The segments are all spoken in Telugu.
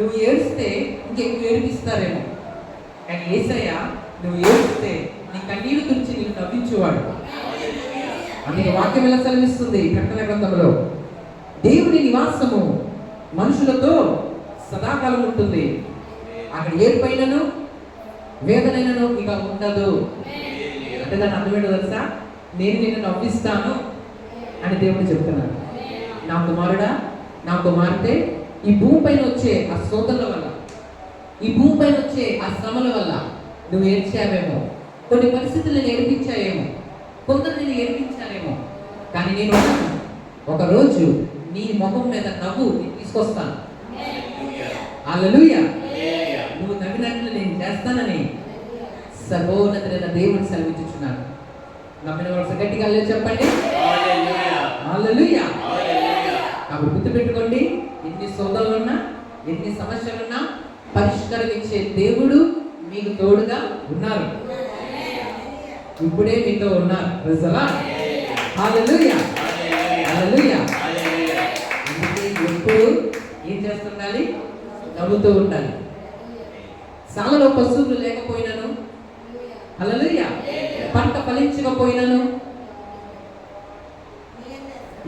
నువ్వు ఏడిస్తే ఇంకెక్కువ ఏడిపిస్తారేమో. కానీ ఏసయ్య నువ్వు ఏడిస్తే నీ కన్నీరు గురించి నేను నవ్వించేవాడు. అందుకే వాక్యం ఎలా సెలవిస్తుంది ప్రకటన గ్రంథంలో? దేవుని నివాసము మనుషులతో సదాకాలం ఉంటుంది. అక్కడ ఏడుపైనను వేదనైనను ఇక ఉండదు. అంటే దాన్ని అర్థం తెలుసా? నేను నిన్ను నవ్విస్తాను అని దేవుడు చెప్తున్నాడు. నా కుమారుడా నా కుమార్తె ఈ భూమిపైన వచ్చే ఆ శోధనల వల్ల ఈ భూమిపైన వచ్చే ఆ శ్రమల వల్ల నువ్వు ఏడ్చావేమో. కొన్ని పరిస్థితులు నేను ఏడిపించాయేమో కొందరు నేను ఏడిపించానేమో. కానీ నేను ఉన్నాను. ఒక రోజు నీ ముఖం మీద నవ్వు నేను తీసుకొస్తాను. అల్లలుయ నువ్వు నవ్వినట్లు నేను చేస్తానని సర్వోన్నతుడైన దేవుడు సెలవిచ్చుచున్నాను నమ్మిన వాళ్ళు గట్టిగా చెప్పండి. అల్లలుయ కాబట్టి గుర్తుపెట్టుకోండి. ఎన్ని ఉన్నా ఎన్ని సమస్యలున్నా పరిష్కరించే దేవుడు మీకు తోడుగా ఉన్నారు. ఇప్పుడే మీతో ఉన్నారు. ప్రజలా హల్లెలూయా హల్లెలూయా ఎప్పుడు ఏం చేస్తుండాలి? నవ్వుతూ ఉండాలి. సాలలో పశువులు లేకపోయినాను? హల్లెలూయా పంట ఫలించకపోయినాను?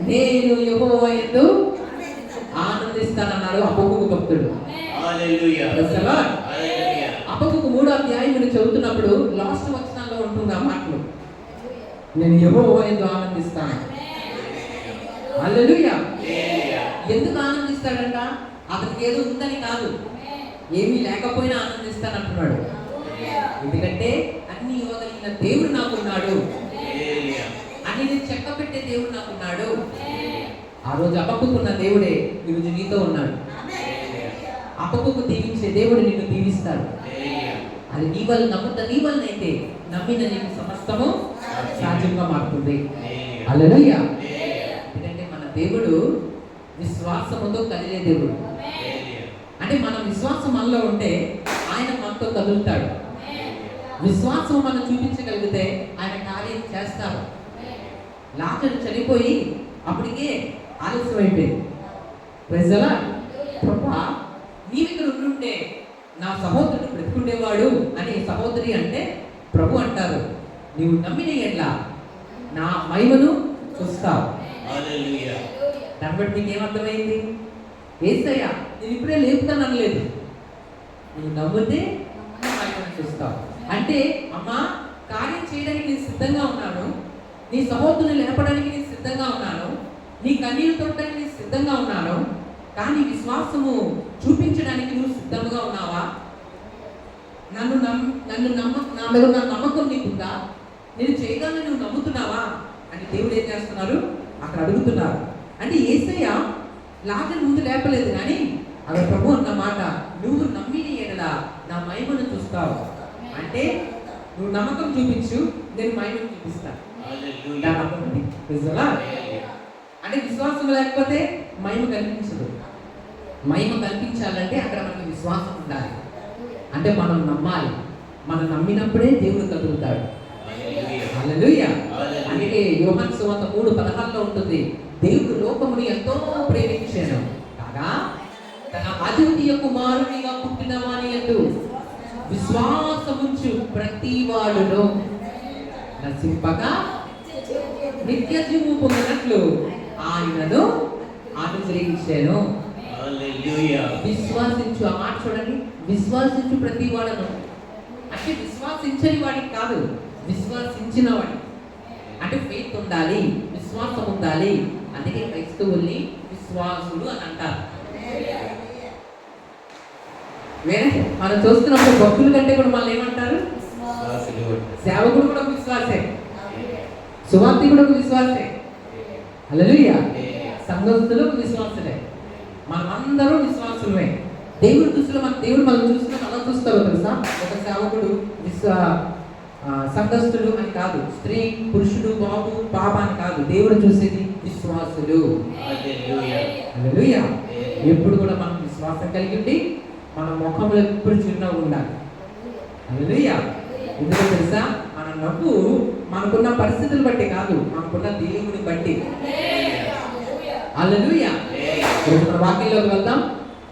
నేను యెహోవా ఎందు ఆనందిస్తానన్నాడు అపొక్కు భక్తుడు. అపొక్కు మూడో అధ్యాయం మీరు చదువుతున్నప్పుడు లాస్ట్ వచనాల్లో ఉంటుంది ఆ మాటలు. నేను యెహోవా యందు ఆనందిస్తాను. హల్లెలూయా. ఎందుకు ఆనందిస్తాడంట? అతనికి ఏదో ఉందని కాదు. ఏమీ లేకపోయినా ఆనందిస్తానంటున్నాడు. ఎందుకంటే అన్ని ఇవ్వగలిగిన దేవుడు నాకున్నాడు అన్ని నేను చెక్క పెట్టే దేవుడు నాకున్నాడు ఆ రోజు అపక్కున్న దేవుడే ఈరోజు నీతో ఉన్నాడు. అపక్కుకు దీవించే దేవుడు నిన్ను దీవిస్తాడు. అది నీ వల్ల నమ్ముత నీ వల్ల అయితే నమ్మిన నీకు సమస్తము సాధ్యంగా మారుతుంది. అల్లెలూయా ఎందుకంటే మన దేవుడు విశ్వాసముతో కదిలే దేవుడు. అంటే మన విశ్వాసం మనలో ఉంటే ఆయన మనతో కదులుతాడు. విశ్వాసం మనం చూపించగలిగితే ఆయన కార్యం చేస్తారు లాజరు చనిపోయి అప్పటికే ఆలస్యం అయిపోయింది ప్రజలా ప్రభా నీవు ఇక్కడ ఉండుంటే నా సహోదరుడు బ్రతుకుండేవాడు అని సహోదరి అంటే ప్రభు అంటారు. నీవు నమ్మిన ఎట్లా నా మహిమను చూస్తావు. దాన్ని బట్టి నీకు ఏమర్థమైంది ఏసయ్య నేను ఇప్పుడే లేపుతాను అనలేదు. నువ్వు నమ్మితే మహిమను చూస్తావు. అంటే అమ్మా కార్యం చేయడానికి నేను సిద్ధంగా ఉన్నాను. నీ సహోదరుని లేపడానికి నేను సిద్ధంగా ఉన్నాను. నీ కన్నీరు తొట్టడానికి సిద్ధంగా ఉన్నాను కానీ విశ్వాసము చూపించడానికి నువ్వు సిద్ధంగా ఉన్నావా? నన్ను నమ్ నన్ను నమ్మ నా మీద ఉన్న నమ్మకం నీకుందా? నేను చేయగలను నువ్వు నమ్ముతున్నావా? అని దేవుడు ఏం చేస్తున్నారు? అక్కడ అడుగుతున్నారు. అంటే ఏసయ్య లాజర్ ముందు లేపలేదు కానీ అక్కడ ప్రభు అన్న మాట నువ్వు నమ్మిన ఎడల నా మహిమను చూస్తావు. అంటే నువ్వు నమ్మకం చూపించు నేను మహిమను చూపిస్తాను దాని అర్థం అది. నిజమా? అంటే విశ్వాసం లేకపోతే మహిమ కనిపించదు మహిమ కనిపించాలంటే అక్కడ మనకి విశ్వాసం ఉండాలి. అంటే మనం నమ్మాలి. మనం నమ్మినప్పుడే దేవుడు కదులుతాడు. అందుకే యోహాన్ సువార్త మూడు పదహారులో ఉంటుంది. దేవుడు లోకముని ఎంతో ప్రేమించాను కాగా తన అద్వితీయ కుమారునిగా పుట్టిన వాని ఎందు విశ్వాసముంచు ప్రతి వాడును. నశింపగా నిత్య జీవము పొందినట్లు. ఆయనను అనుగ్రహించాను విశ్వాసించు ఆ మాట చూడండి. విశ్వాసించు ప్రతి వాడను. అంటే విశ్వాసించని వాడికి కాదు విశ్వాసించిన వాడి అంటే ఫెయిత్ ఉండాలి విశ్వాసం ఉండాలి. అందుకే క్రైస్తవుల్ని విశ్వాసులు అని అంటారు. వేరే మనం చూస్తున్నప్పుడు భక్తుల కంటే కూడా మళ్ళీ ఏమంటారు? సేవకుడు కూడా ఒక విశ్వాసే. సువార్తి కూడా ఒక విశ్వాసే. హల్లెలూయా. సంఘస్థులు విశ్వాసులే. మనమందరూ విశ్వాసులమే. దేవుడి దృష్టిలో మన దేవుడు మనం చూస్తున్నా మనం చూస్తారో తెలుసా? ఒక సేవకుడు విశ్వ సంఘస్థుడు అని కాదు. స్త్రీ పురుషుడు బాబు పాప అని కాదు. దేవుడు చూసేది విశ్వాసులు. ఎప్పుడు కూడా మనం విశ్వాసం కలిగి ఉండి మన ముఖంలో ఎప్పుడు చిరునవ్వు ఉండాలి. ఎందుకో తెలుసా? నవ్వు మనకున్న పరిస్థితులు బట్టి కాదు మనకున్న దేవుని బట్టి. వాక్యంలోకి వెళ్దాం.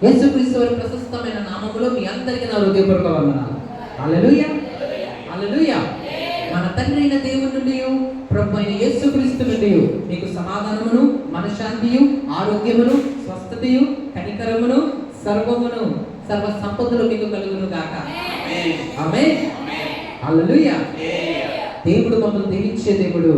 యేసుక్రీస్తు వారి ప్రశస్తమైన నామములో మీ అందరికీ నా హృదయపూర్వక వందనాలు. హల్లెలూయా హల్లెలూయా మన తండ్రి అయిన దేవుని నుండి ప్రభు అయిన యేసుక్రీస్తు నుండి మీకు సమాధానమును మనశ్శాంతియు ఆరోగ్యమును స్వస్థతయు కనికరమును సర్వమును సర్వ సంపదలు మీకు కలుగును గాక. ఆమె హల్లెలూయా దేవుడు మమ్మల్ని దీవించే దేవుడు.